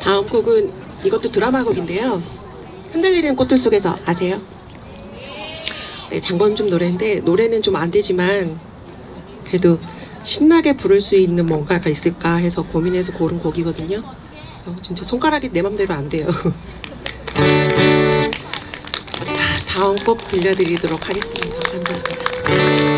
다음 곡은 이것도 드라마 곡인데요. 흔들리는 꽃들 속에서 아세요? 네, 장건준 노래인데 노래는 좀 안 되지만 그래도 신나게 부를 수 있는 뭔가가 있을까 해서 고민해서 고른 곡이거든요. 어, 진짜 손가락이 내 맘대로 안 돼요. 자, 다음 곡 들려드리도록 하겠습니다. 감사합니다.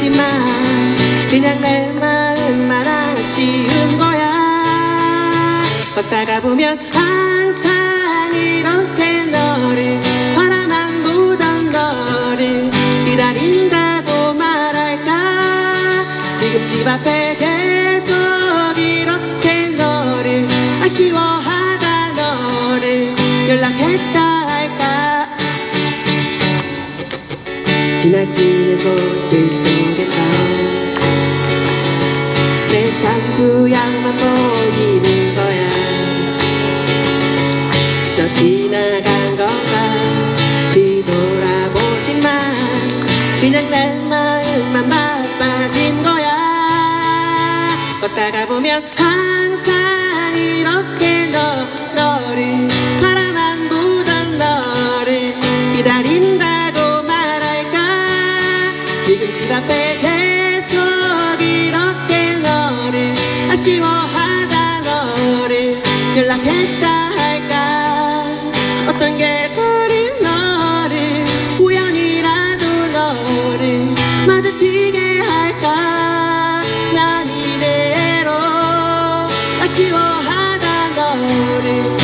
내보지만 그냥 내 마음만 아쉬운 거야. 걷다가 보면 항상 이렇게 너를 바라만 보던 너를 기다린다고 말할까? 지금 집 앞에 계속 이렇게 너를 아쉬워하다 너를 연락했다 지나치는 꽃들 속 보이는 거야. 스쳐 지나간 건가 뒤돌아보지만 그냥 내 마음만 바빠진 거야. 걷다가 보면 항상 이렇게 너, 너를 바라만 보던 너를 기다린다고 말할까? 지금 집 앞에 아쉬워하다 너를 연락했다 할까? 어떤 계절이 너를 우연이라도 너를 마주치게 할까? 난 이대로 아쉬워하다 너를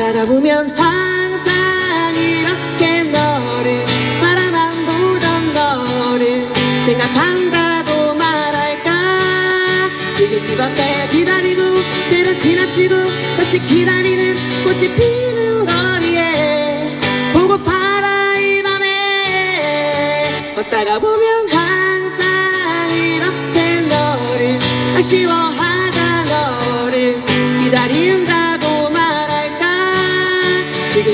걷다가 보면 항상 이렇게 너를 바라만 보던 너를 생각한다고 말할까? 지금 집 앞에 기다리고 때로 지나치고 다시 기다리는 꽃이 피는 거리에 보고파라 이 밤에. 걷다가 보면 항상 이렇게 너를 아쉬워하다 너를 기다린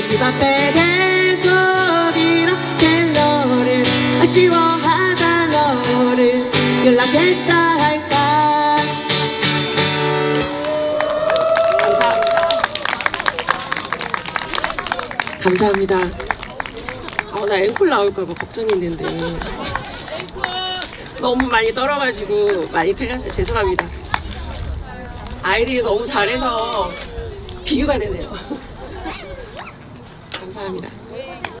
집 앞에 계속 이렇게 너를 아쉬워하다 너를 연락했다 할까 감사합니다. 감사합니다. 어, 나 앵콜 나올까봐 걱정했는데 너무 많이 떨어가지고 많이 틀렸어요. 죄송합니다. 아이들이 너무 잘해서 비교가 되네요. 감사합니다.